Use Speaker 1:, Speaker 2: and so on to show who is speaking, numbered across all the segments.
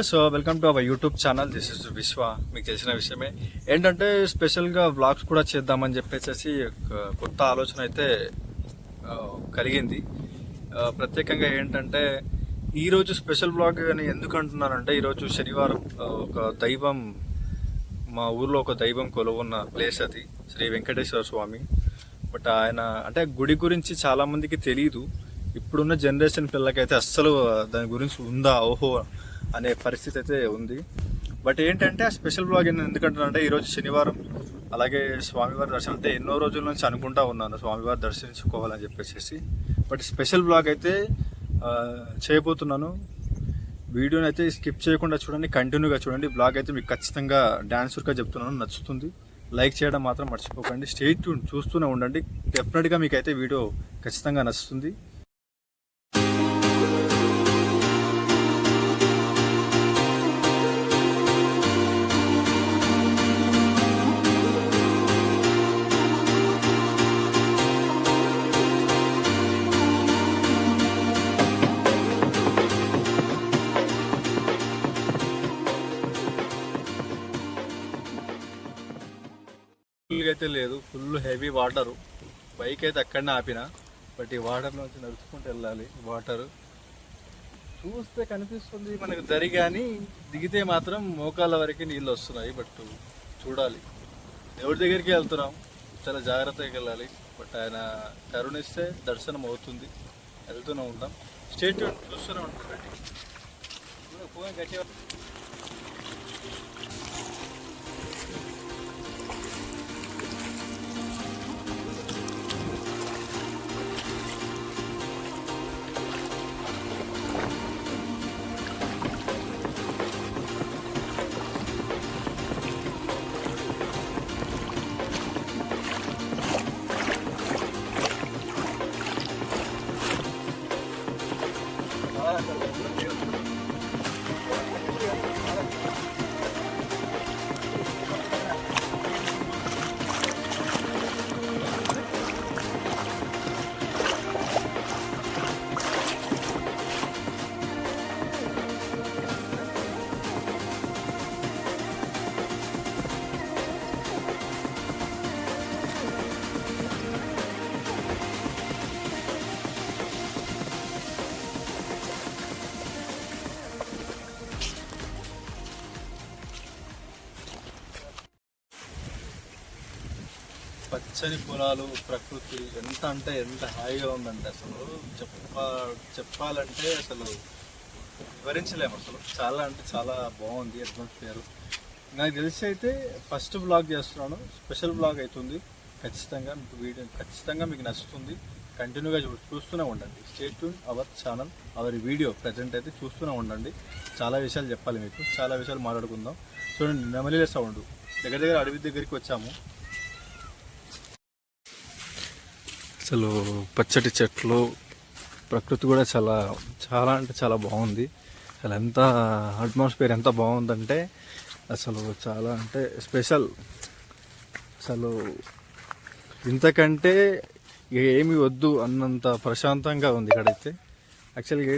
Speaker 1: So welcome to our YouTube channel this is Vishwa మీకు తెలిసిన విషయమే. ఏంటంటే స్పెషల్గా వ్లాగ్స్ కూడా చేద్దామని చెప్పేసి ఒక కొత్త ఆలోచన అయితే కలిగింది. ప్రత్యేకంగా ఏంటంటే ఈరోజు స్పెషల్ వ్లాగ్ అని ఎందుకు అంటున్నానంటే ఈరోజు శనివారం ఒక దైవం మా ఊర్లో ఒక దైవం కొలువున్న ప్లేస్ అది శ్రీ వెంకటేశ్వర స్వామి. బట్ ఆయన అంటే గుడి గురించి చాలామందికి తెలియదు ఇప్పుడున్న జనరేషన్ పిల్లకైతే అస్సలు దాని గురించి ఉందా? ఓహో అనే పరిస్థితి అయితే ఉంది. బట్ ఏంటంటే ఆ స్పెషల్ బ్లాగ్ ఎందుకంటారంటే ఈరోజు శనివారం. అలాగే స్వామివారి దర్శనం అంటే ఎన్నో రోజుల నుంచి అనుకుంటా ఉన్నాను. స్వామివారి దర్శించుకోవాలని చెప్పేసి బట్ స్పెషల్ బ్లాగ్ అయితే చేయబోతున్నాను. వీడియోని అయితే స్కిప్ చేయకుండా చూడండి కంటిన్యూగా చూడండి. బ్లాగ్ అయితే మీకు ఖచ్చితంగా డాన్సర్గా చెప్తున్నాను. నచ్చుతుంది. లైక్ చేయడం మాత్రం మర్చిపోకండి. స్టేట్ చూస్తూనే ఉండండి. డెఫినెట్గా మీకు అయితే వీడియో ఖచ్చితంగా నచ్చుతుంది. అయితే లేదు ఫుల్ హెవీ వాటర్ బైక్ అయితే అక్కడనే ఆపిన. బట్ ఈ వాటర్లోంచి నడుచుకుంటూ వెళ్ళాలి. వాటర్ చూస్తే కనిపిస్తుంది మనకు దరి కానీ దిగితే మాత్రం మోకాళ్ళ వరకు నీళ్ళు వస్తున్నాయి. బట్ చూడాలి. ఎవరి దగ్గరికి వెళ్తున్నాం? చాలా జాగ్రత్తగా వెళ్ళాలి. బట్ ఆయన కరుణిస్తే దర్శనం అవుతుంది. వెళ్తూనే ఉంటాం. స్టేట్ చూస్తూనే ఉంటాం. ఫోన్ పచ్చని పొలాలు ప్రకృతి ఎంత అంటే ఎంత హాయిగా ఉందంటే అసలు చెప్ప చెప్పాలంటే అసలు వివరించలేము అసలు. చాలా అంటే చాలా బాగుంది అట్మాస్ఫియర్ నాకు తెలిసి అయితే ఫస్ట్ బ్లాగ్ చేస్తున్నాను. స్పెషల్ బ్లాగ్ అవుతుంది. ఖచ్చితంగా మీకు వీడియో ఖచ్చితంగా మీకు నచ్చుతుంది. కంటిన్యూగా చూ చూస్తూనే ఉండండి. Stay tuned our channel our video present అయితే చూస్తూనే ఉండండి. చాలా విషయాలు చెప్పాలి మీకు. చాలా విషయాలు మాట్లాడుకుందాం. చూడండి నెమలిల సౌండ్ దగ్గర దగ్గర అడవి దగ్గరికి వచ్చాము. అసలు పచ్చటి చెట్లు ప్రకృతి కూడా చాలా చాలా అంటే చాలా బాగుంది. అసలు ఎంత అట్మాస్ఫియర్ ఎంత బాగుందంటే అసలు చాలా అంటే స్పెషల్ అసలు ఇంతకంటే ఏమి వద్దు అన్నంత ప్రశాంతంగా ఉంది ఇక్కడైతే. యాక్చువల్గా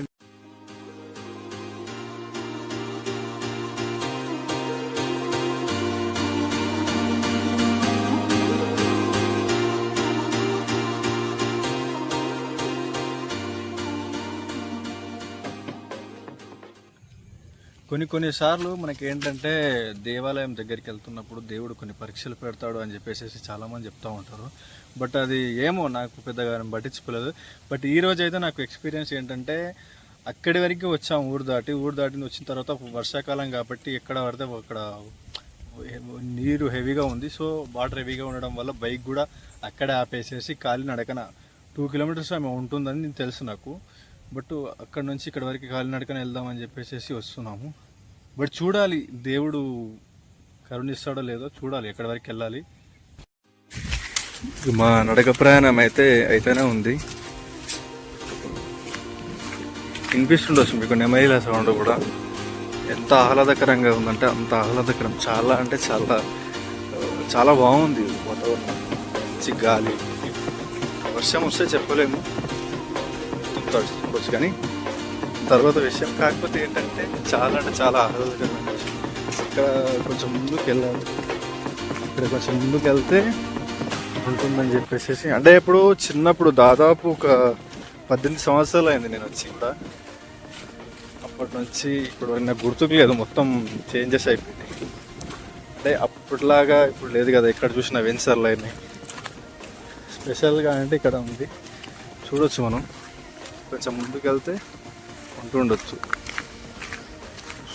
Speaker 1: కొన్ని కొన్నిసార్లు మనకి ఏంటంటే దేవాలయం దగ్గరికి వెళ్తున్నప్పుడు దేవుడు కొన్ని పరీక్షలు పెడతాడు అని చెప్పేసి చాలామంది చెప్తూ ఉంటారు. బట్ అది ఏమో నాకు పెద్దగా పట్టించుకోలేదు. బట్ ఈ రోజు అయితే నాకు ఎక్స్పీరియన్స్ ఏంటంటే అక్కడి వరకు వచ్చాం ఊరు దాటి. ఊరు దాటి వచ్చిన తర్వాత వర్షాకాలం కాబట్టి ఎక్కడ పడితే అక్కడ నీరు హెవీగా ఉంది. సో వాటర్ హెవీగా ఉండడం వల్ల బైక్ కూడా అక్కడే ఆపేసేసి కాలి నడకన టూ కిలోమీటర్స్ ఆమె ఉంటుందని నేను తెలుసు నాకు. బట్ అక్కడ నుంచి ఇక్కడ వరకు కాలినడకన వెళ్దామని చెప్పేసి వస్తున్నాము. బట్ చూడాలి దేవుడు కరుణిస్తాడో లేదో చూడాలి ఎక్కడి వరకు వెళ్ళాలి. మా నడక ప్రయాణం అయితే అయితేనే ఉంది. వినిపిస్తుండొచ్చు మీకు నెమలిల సౌండ్ కూడా. ఎంత ఆహ్లాదకరంగా ఉందంటే అంత ఆహ్లాదకరం. చాలా అంటే చాలా చాలా బాగుంది. వాతావరణం. మంచి గాలి. వర్షం వస్తే చెప్పలేము. తడుస్తుండొచ్చు కానీ తర్వాత విషయం కాకపోతే ఏంటంటే చాలా అంటే చాలా ఆహ్లాదకరమైన విషయం. ఇక్కడ కొంచెం ముందుకు వెళ్ళాలి. ఇక్కడ కొంచెం ముందుకు వెళ్తే ఉంటుందని చెప్పేసి అంటే ఇప్పుడు చిన్నప్పుడు దాదాపు ఒక పద్దెనిమిది సంవత్సరాలు అయింది నేను వచ్చి కూడా. అప్పటి నుంచి ఇప్పుడు నాకు గుర్తుకు లేదు మొత్తం చేంజెస్ అయిపోయింది అంటే అప్పట్లాగా ఇప్పుడు లేదు కదా ఎక్కడ చూసినా వెన్సర్లు అయినాయి స్పెషల్గా అంటే ఇక్కడ ఉంది. చూడొచ్చు మనం. కొంచెం ముందుకు వెళ్తే ఉంటుండొచ్చు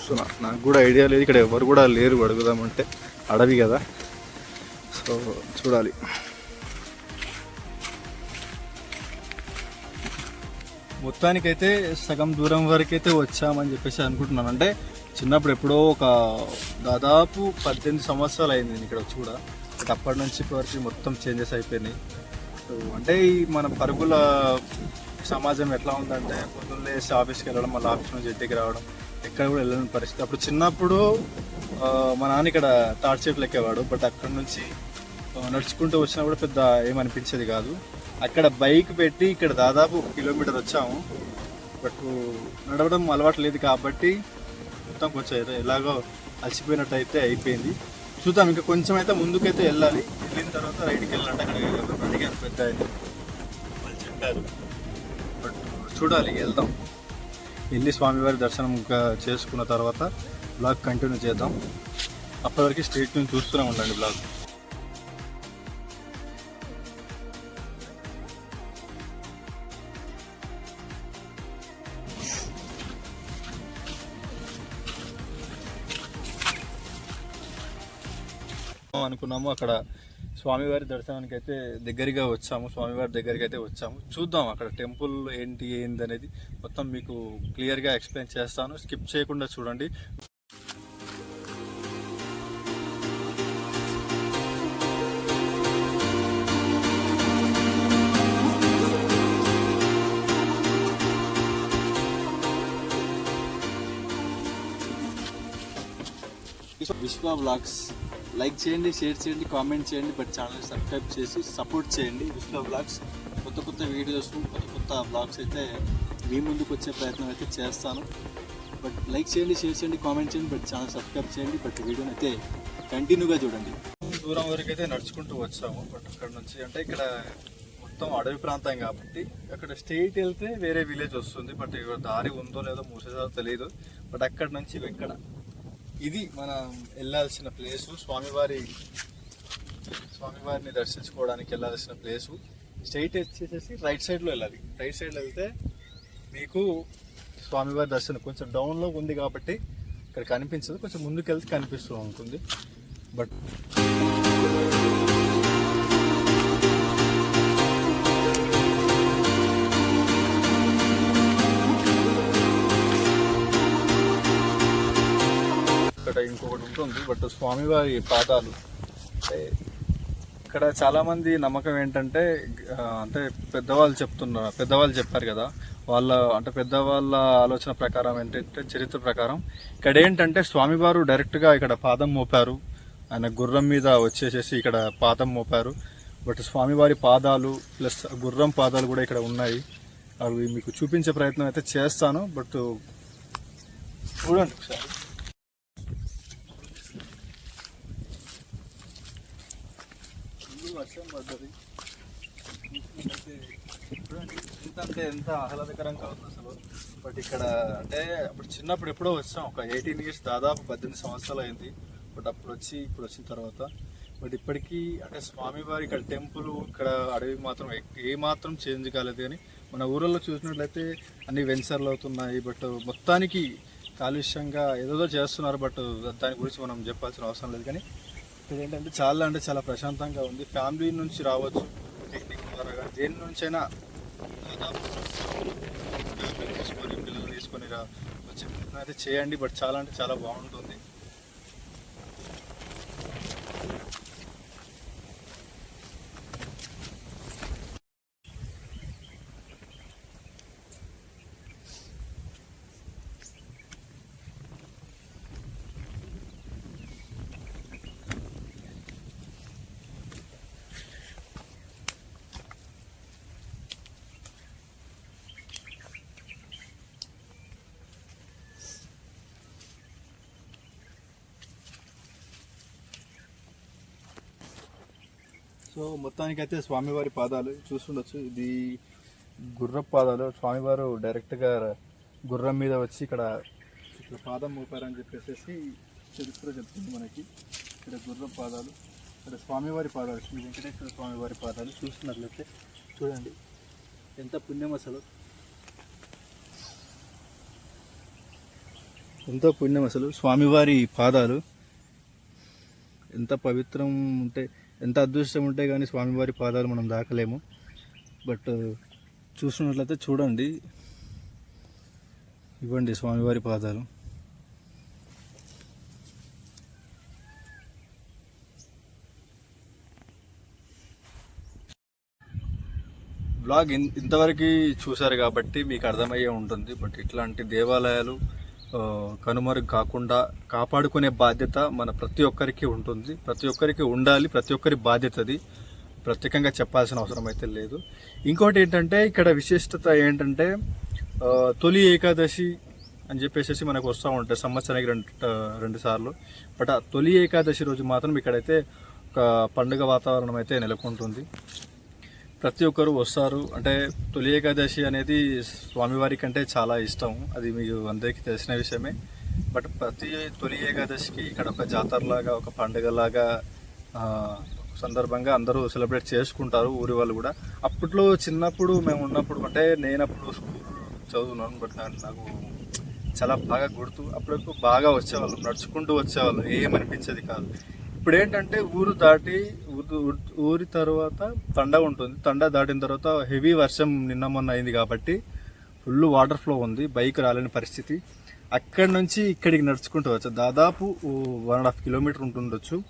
Speaker 1: చూస్తున్నా నాకు కూడా ఐడియా లేదు. ఇక్కడ ఎవరు కూడా లేరు అడుగుదామంటే. అడవి కదా. సో చూడాలి. మొత్తానికైతే సగం దూరం వరకు అయితే వచ్చామని చెప్పేసి అనుకుంటున్నాను. అంటే చిన్నప్పుడు ఎప్పుడో ఒక దాదాపు పద్దెనిమిది సంవత్సరాలు అయింది నేను ఇక్కడ వచ్చి కూడా. అప్పటి నుంచి ఇప్పటివరకు మొత్తం చేంజెస్ అయిపోయినాయి. సో అంటే ఈ మన పరుగుల సమాజం ఎట్లా ఉందంటే పొద్దున్న లేసి ఆఫీస్కి వెళ్ళడం మళ్ళీ ఆఫీస్ నుంచి ఇంటికి రావడం ఎక్కడ కూడా వెళ్ళని పరిస్థితి. అప్పుడు చిన్నప్పుడు మా నాన్న ఇక్కడ తాటి చెట్లు ఎక్కేవాడు బట్ అక్కడ నుంచి నడుచుకుంటూ వచ్చినా కూడా పెద్ద ఏమనిపించేది కాదు. అక్కడ బైక్ పెట్టి ఇక్కడ దాదాపు ఒక కిలోమీటర్ వచ్చాము. బట్ నడవడం అలవాటు లేదు కాబట్టి మొత్తం కొంచెం ఏదో ఎలాగో అలసిపోయినట్టు అయితే అయిపోయింది. చూద్దాం ఇంకా కొంచెం అయితే ముందుకైతే వెళ్ళాలి. వెళ్ళిన తర్వాత రైడ్కి వెళ్ళాలంటే అక్కడ అడిగారు పెద్ద వాళ్ళు చెప్పారు. చూడాలి వెళ్దాం. వెళ్ళి స్వామివారి దర్శనం చేసుకున్న తర్వాత బ్లాగ్ కంటిన్యూ చేద్దాం. అప్పటివరకు స్ట్రీట్ నుంచి చూస్తూనే ఉండండి బ్లాగ్. అనుకున్నాము అక్కడ స్వామివారి దర్శనానికి అయితే దగ్గరగా వచ్చాము స్వామివారి దగ్గరికి అయితే వచ్చాము. చూద్దాం అక్కడ టెంపుల్ ఏంటి ఏంది అనేది మొత్తం మీకు క్లియర్గా ఎక్స్ప్లెయిన్ చేస్తాను. స్కిప్ చేయకుండా చూడండి. విశ్వ బ్లాగ్స్ లైక్ చేయండి షేర్ చేయండి కామెంట్ చేయండి బట్ ఛానల్ సబ్స్క్రైబ్ చేసి సపోర్ట్ చేయండి. విష్ణు బ్లాగ్స్ కొత్త కొత్త వీడియోస్ కొత్త కొత్త బ్లాగ్స్ అయితే మీ ముందుకు వచ్చే ప్రయత్నం అయితే చేస్తాను. బట్ లైక్ చేయండి షేర్ చేయండి కామెంట్ చేయండి బట్ ఛానల్ సబ్స్క్రైబ్ చేయండి బట్ వీడియోని అయితే కంటిన్యూగా చూడండి. దూరం వరకు అయితే నడుచుకుంటూ వచ్చాము బట్ అక్కడ నుంచి అంటే ఇక్కడ మొత్తం అడవి ప్రాంతం కాబట్టి అక్కడ స్టేట్ వెళ్తే వేరే విలేజ్ వస్తుంది బట్ ఇక్కడ దారి ఉందో లేదో మూసేదో తెలియదు బట్ అక్కడ నుంచి ఇక్కడ ఇది మనం వెళ్ళాల్సిన ప్లేసు. స్వామివారి స్వామివారిని దర్శించుకోవడానికి వెళ్ళాల్సిన ప్లేసు. స్ట్రైట్ వచ్చేసేసి రైట్ సైడ్లో వెళ్ళాలి. రైట్ సైడ్లో వెళ్తే మీకు స్వామివారి దర్శనం కొంచెం డౌన్లో ఉంది కాబట్టి ఇక్కడ కనిపించదు. కొంచెం ముందుకు వెళ్తే కనిపిస్తూ ఉంటుంది. బట్ ఇక్కడ ఇంకొకటి ఉంటుంది బట్ స్వామివారి పాదాలు. అంటే ఇక్కడ చాలామంది నమ్మకం ఏంటంటే అంటే పెద్దవాళ్ళు చెప్తున్నారు పెద్దవాళ్ళు చెప్పారు కదా వాళ్ళ అంటే పెద్దవాళ్ళ ఆలోచన ప్రకారం ఏంటంటే చరిత్ర ప్రకారం ఇక్కడ ఏంటంటే స్వామివారు డైరెక్ట్గా ఇక్కడ పాదం మోపారు. ఆయన గుర్రం మీద వచ్చేసేసి ఇక్కడ పాదం మోపారు. బట్ స్వామివారి పాదాలు ప్లస్ గుర్రం పాదాలు కూడా ఇక్కడ ఉన్నాయి. అవి మీకు చూపించే ప్రయత్నం అయితే చేస్తాను బట్ చూడండి ఒకసారి. వర్షం పడ్డది చూసినట్లయితే చూడండి ఎంత అంటే ఎంత ఆహ్లాదకరంగా ఉంది అసలు. బట్ ఇక్కడ అంటే అప్పుడు చిన్నప్పుడు ఎప్పుడో వచ్చాం. ఒక ఎయిటీన్ ఇయర్స్ దాదాపు పద్దెనిమిది సంవత్సరాలు అయింది. బట్ అప్పుడు వచ్చి ఇప్పుడు వచ్చిన తర్వాత. బట్ ఇప్పటికీ అంటే స్వామివారి ఇక్కడ టెంపుల్ ఇక్కడ అడవి మాత్రం ఏ మాత్రం చేంజ్ కాలేదు కానీ మన ఊళ్ళలో చూసినట్లయితే అన్ని వెన్సర్లు అవుతున్నాయి. బట్ మొత్తానికి కాలుష్యంగా ఏదేదో చేస్తున్నారు. బట్ దాని గురించి మనం చెప్పాల్సిన అవసరం లేదు. కానీ ఇక్కడ ఏంటంటే చాలా అంటే చాలా ప్రశాంతంగా ఉంది. ఫ్యామిలీ నుంచి రావచ్చు. పిక్నిక్ ద్వారా కానీ దేని నుంచైనా తీసుకొని పిల్లలు తీసుకొని రా వచ్చి అయితే చేయండి. బట్ చాలా అంటే చాలా బాగుంటుంది. సో మొత్తానికైతే స్వామివారి పాదాలు చూస్తుండొచ్చు. ఇది గుర్ర పాదాలు. స్వామివారు డైరెక్ట్గా గుర్రం మీద వచ్చి ఇక్కడ ఇక్కడ పాదం మోపారని చెప్పేసి చరిత్ర చెప్తుంది మనకి. ఇక్కడ గుర్రం పాదాలు ఇక్కడ స్వామివారి పాదాలు శ్రీ వెంకటేశ్వర స్వామివారి పాదాలు చూస్తున్నట్లయితే చూడండి. ఎంత పుణ్యం అసలు. ఎంతో పుణ్యం అసలు. స్వామివారి పాదాలు ఎంత పవిత్రం ఉంటే ఎంత అదృష్టం ఉంటే కానీ స్వామివారి పాదాలు మనం దాకలేము. బట్ చూస్తున్నట్లయితే చూడండి. ఇవ్వండి స్వామివారి పాదాలు. బ్లాగ్ ఇన్- ఇంతవరకు చూశారు కాబట్టి మీకు అర్థమయ్యే ఉంటుంది. బట్ ఇట్లాంటి దేవాలయాలు కనుమరుగు కాకుండా కాపాడుకునే బాధ్యత మన ప్రతి ఒక్కరికి ఉంటుంది. ప్రతి ఒక్కరికి ఉండాలి ప్రతి ఒక్కరి బాధ్యత అది. ప్రత్యేకంగా చెప్పాల్సిన అవసరం అయితే లేదు. ఇంకోటి ఏంటంటే ఇక్కడ విశిష్టత ఏంటంటే తొలి ఏకాదశి అని చెప్పేసి మనకు వస్తూ ఉంటాయి సంవత్సరానికి రెండు రెండు సార్లు. బట్ ఆ తొలి ఏకాదశి రోజు మాత్రం ఇక్కడైతే ఒక పండుగ వాతావరణం అయితే నెలకొంటుంది. ప్రతి ఒక్కరు వస్తారు. అంటే తొలి ఏకాదశి అనేది స్వామివారి కంటే చాలా ఇష్టం. అది మీకు అందరికీ తెలిసిన విషయమే. బట్ ప్రతి తొలి ఏకాదశికి ఇక్కడ ఒక జాతరలాగా ఒక పండుగలాగా సందర్భంగా అందరూ సెలబ్రేట్ చేసుకుంటారు ఊరి వాళ్ళు కూడా. అప్పట్లో చిన్నప్పుడు మేము ఉన్నప్పుడు అంటే నేను అప్పుడు స్కూల్ చదువుతున్నాను బట్ నాకు నాకు చాలా బాగా గుర్తు. అప్పుడప్పుడు బాగా వచ్చేవాళ్ళు నడుచుకుంటూ వచ్చేవాళ్ళు. ఏమనిపించేది కాదు. ఇప్పుడు ఏంటంటే ఊరు దాటి ఊరి తర్వాత తండ ఉంటుంది. తండ దాటిన తర్వాత హెవీ వర్షం నిన్న మొన్న అయింది కాబట్టి ఫుల్ వాటర్ ఫ్లో ఉంది. బైక్ రాలేని పరిస్థితి. అక్కడి నుంచి ఇక్కడికి నడుచుకుంటూ వచ్చు. దాదాపు వన్ అండ్ హాఫ్ కిలోమీటర్ ఉంటుండొచ్చు.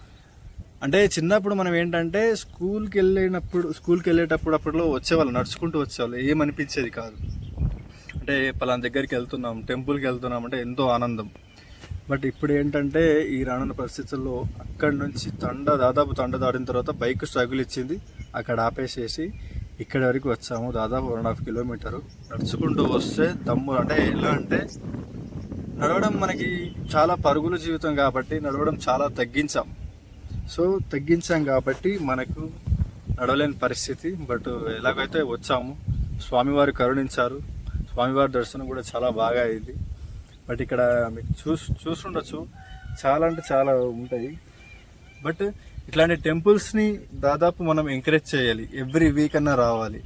Speaker 1: అంటే చిన్నప్పుడు మనం ఏంటంటే స్కూల్కి వెళ్ళినప్పుడు స్కూల్కి వెళ్ళేటప్పుడు అప్పట్లో వచ్చేవాళ్ళు నడుచుకుంటూ వచ్చేవాళ్ళు. ఏమనిపించేది కాదు. అంటే పలానా దగ్గరికి వెళ్తున్నాం టెంపుల్కి వెళ్తున్నాం అంటే ఎంతో ఆనందం. బట్ ఇప్పుడు ఏంటంటే ఈ రానున్న పరిస్థితుల్లో అక్కడి నుంచి తండ దాదాపు తండ దాటిన తర్వాత బైక్ స్ట్రగుల్ ఇచ్చింది. అక్కడ ఆపేసేసి ఇక్కడి వరకు వచ్చాము. దాదాపు వన్ అండ్ హాఫ్ కిలోమీటరు నడుచుకుంటూ వస్తే దమ్ము అంటే ఎలా అంటే నడవడం మనకి చాలా పరుగుల జీవితం కాబట్టి నడవడం చాలా తగ్గించాం. సో తగ్గించాం కాబట్టి మనకు నడవలేని పరిస్థితి. బట్ ఎలాగైతే వచ్చాము స్వామివారు కరుణించారు. స్వామివారి దర్శనం కూడా చాలా బాగా అయింది. బట్ ఇక్కడ మీకు చూస్ చూస్తుండొచ్చు చాలా అంటే చాలా ఉంటాయి. బట్ ఇట్లాంటి టెంపుల్స్ని దాదాపు మనం ఎంకరేజ్ చేయాలి. ఎవ్రీ వీక్ అన్నా రావాలి.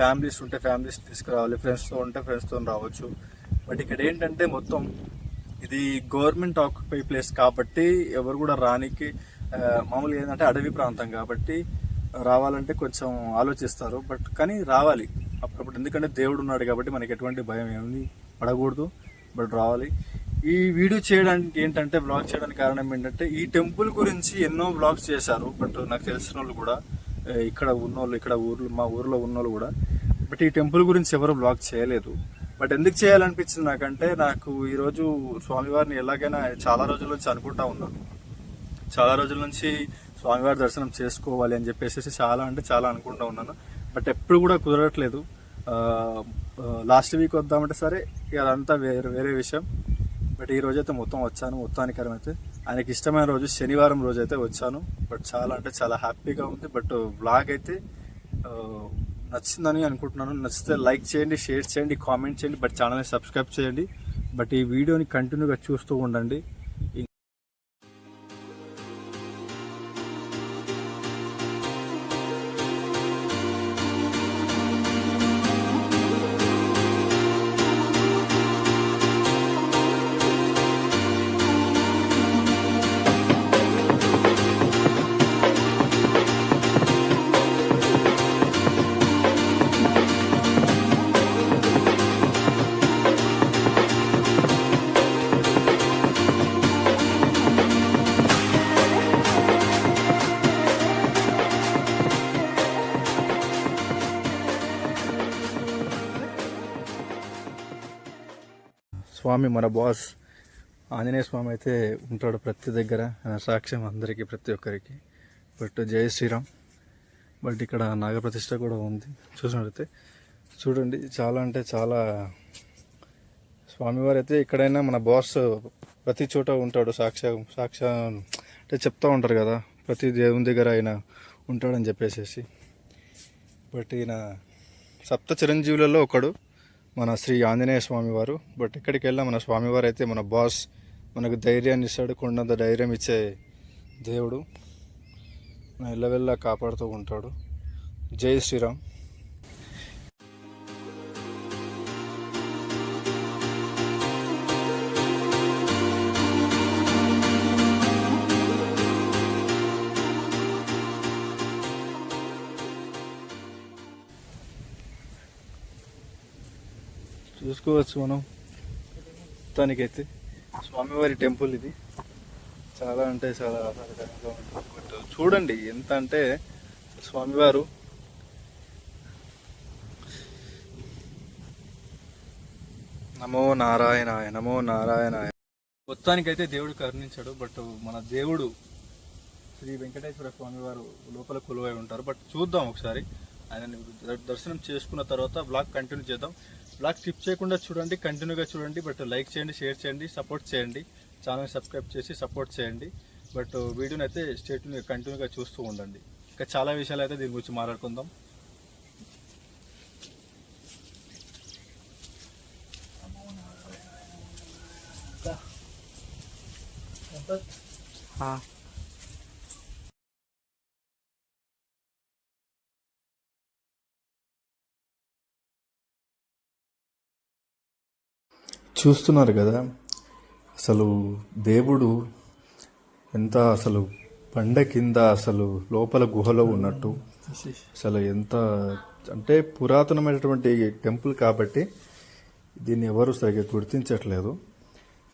Speaker 1: ఫ్యామిలీస్ ఉంటే ఫ్యామిలీస్ తీసుకురావాలి. ఫ్రెండ్స్తో ఉంటే ఫ్రెండ్స్తో రావచ్చు. బట్ ఇక్కడ ఏంటంటే మొత్తం ఇది గవర్నమెంట్ ఆక్యుపై ప్లేస్ కాబట్టి ఎవరు కూడా రానికి మామూలుగా ఏంటంటే అడవి ప్రాంతం కాబట్టి రావాలంటే కొంచెం ఆలోచిస్తారు. బట్ కానీ రావాలి అప్పుడప్పుడు. ఎందుకంటే దేవుడు ఉన్నాడు కాబట్టి మనకి ఎటువంటి భయం ఏమి పడకూడదు. బట్ రావాలి. ఈ వీడియో చేయడానికి ఏంటంటే బ్లాగ్ చేయడానికి కారణం ఏంటంటే ఈ టెంపుల్ గురించి ఎన్నో బ్లాగ్స్ చేశారు. బట్ నాకు తెలిసిన వాళ్ళు కూడా ఇక్కడ ఉన్నోళ్ళు ఇక్కడ ఊర్లో మా ఊర్లో ఉన్నోళ్ళు కూడా బట్ ఈ టెంపుల్ గురించి ఎవరు బ్లాగ్ చేయలేదు. బట్ ఎందుకు చేయాలనిపించింది నాకంటే నాకు ఈరోజు స్వామివారిని ఎలాగైనా చాలా రోజుల నుంచి అనుకుంటా ఉన్నాను చాలా రోజుల నుంచి స్వామివారి దర్శనం చేసుకోవాలి అని చెప్పేసి చాలా అంటే చాలా అనుకుంటా ఉన్నాను. బట్ ఎప్పుడు కూడా కుదరట్లేదు. లాస్ట్ వీక్ వద్దామంటే సరే ఇక అదంతా వేరే వేరే విషయం. బట్ ఈ రోజైతే అయితే మొత్తం వచ్చాను మొత్తానికరం అయితే ఆయనకి ఇష్టమైన రోజు శనివారం రోజు అయితే వచ్చాను. బట్ చాలా అంటే చాలా హ్యాపీగా ఉంది. బట్ బ్లాగ్ అయితే నచ్చిందని అనుకుంటున్నాను. నచ్చితే లైక్ చేయండి షేర్ చేయండి కామెంట్ చేయండి బట్ ఛానల్ని సబ్స్క్రైబ్ చేయండి. బట్ ఈ వీడియోని కంటిన్యూగా చూస్తూ ఉండండి. స్వామి మన బాస్ ఆంజనేయ స్వామి అయితే ఉంటాడు ప్రతి దగ్గర సాక్ష్యం అందరికీ ప్రతి ఒక్కరికి. బట్ జై శ్రీరామ్. బట్ ఇక్కడ నాగప్రతిష్ట కూడా ఉంది. చూసినట్లయితే చూడండి చాలా అంటే చాలా స్వామివారు అయితే ఎక్కడైనా మన బాస్ ప్రతి చోట ఉంటాడు సాక్ష సాక్ష అంటే చెప్తూ ఉంటారు కదా ప్రతి దేవుని దగ్గర ఆయన ఉంటాడని చెప్పేసేసి. బట్ ఈయన సప్త చిరంజీవులలో ఒకడు. మన శ్రీ ఆంజనేయ స్వామి వారు. బట్ ఎక్కడికి వెళ్ళినా మన స్వామివారు అయితే మన బాస్. మనకు ధైర్యాన్ని ఇస్తాడు కొండంత ధైర్యం ఇచ్చే దేవుడు. మన కాపాడుతూ ఉంటాడు. జై శ్రీరామ్. చూసుకోవచ్చు మనం. మొత్తానికైతే స్వామివారి టెంపుల్ ఇది. చాలా అంటే చాలా ఆహ్లాదకరంగా ఉంటుంది బట్ చూడండి ఎంత అంటే స్వామివారు నమో నారాయణాయ నమో నారాయణాయ. మొత్తానికైతే దేవుడు కరుణించాడు. బట్ మన దేవుడు శ్రీ వెంకటేశ్వర స్వామి వారు లోపల కొలువై ఉంటారు. బట్ చూద్దాం ఒకసారి. ఆయన దర్శనం చేసుకున్న తర్వాత బ్లాగ్ కంటిన్యూ చేద్దాం. బ్లాగ్ స్కిప్ చేయకుండా చూడండి కంటిన్యూగా చూడండి బట్ లైక్ చేయండి షేర్ చేయండి సపోర్ట్ చేయండి. ఛానల్ సబ్స్క్రైబ్ చేసి సపోర్ట్ చేయండి. బట్ వీడియోని అయితే స్టేట్ కంటిన్యూగా చూస్తూ ఉండండి. ఇంకా చాలా విషయాలు అయితే దీని గురించి మాట్లాడుకుందాం. చూస్తున్నారు కదా అసలు దేవుడు ఎంత అసలు బండ కింద అసలు లోపల గుహలో ఉన్నట్టు అసలు ఎంత అంటే పురాతనమైనటువంటి టెంపుల్ కాబట్టి దీన్ని ఎవరు సరిగ్గా గుర్తించట్లేదు.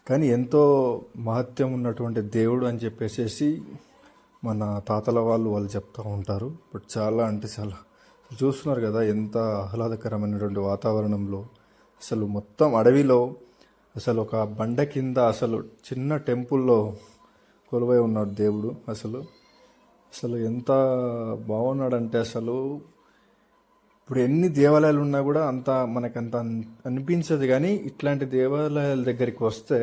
Speaker 1: కానీ ఎంతో మహత్యం ఉన్నటువంటి దేవుడు అని చెప్పేసి మన తాతల వాళ్ళు వాళ్ళు చెప్తూ ఉంటారు. బట్ చాలా అంటే చాలా చూస్తున్నారు కదా ఎంత ఆహ్లాదకరమైనటువంటి వాతావరణంలో అసలు మొత్తం అడవిలో అసలు ఒక బండ కింద అసలు చిన్న టెంపుల్లో కొలువై ఉన్నాడు దేవుడు అసలు. అసలు ఎంత బాగున్నాడంటే అసలు ఇప్పుడు ఎన్ని దేవాలయాలు ఉన్నా కూడా అంత మనకంత అనిపించదు కానీ ఇట్లాంటి దేవాలయాల దగ్గరికి వస్తే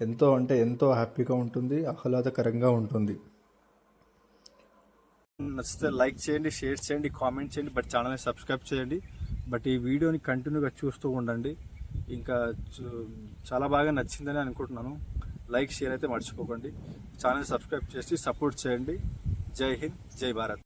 Speaker 1: ఎంతో అంటే ఎంతో హ్యాపీగా ఉంటుంది ఆహ్లాదకరంగా ఉంటుంది. నచ్చితే లైక్ చేయండి షేర్ చేయండి కామెంట్ చేయండి బట్ ఛానల్ని సబ్స్క్రైబ్ చేయండి. బట్ ఈ వీడియోని కంటిన్యూగా చూస్తూ ఉండండి. ఇంకా చూ- చాలా బాగా నచ్చిందని అనుకుంటున్నాను. లైక్ షేర్ అయితే మర్చిపోకండి. ఛానల్ సబ్స్క్రైబ్ చేసి సపోర్ట్ చేయండి. జై హింద్ జై భారత్.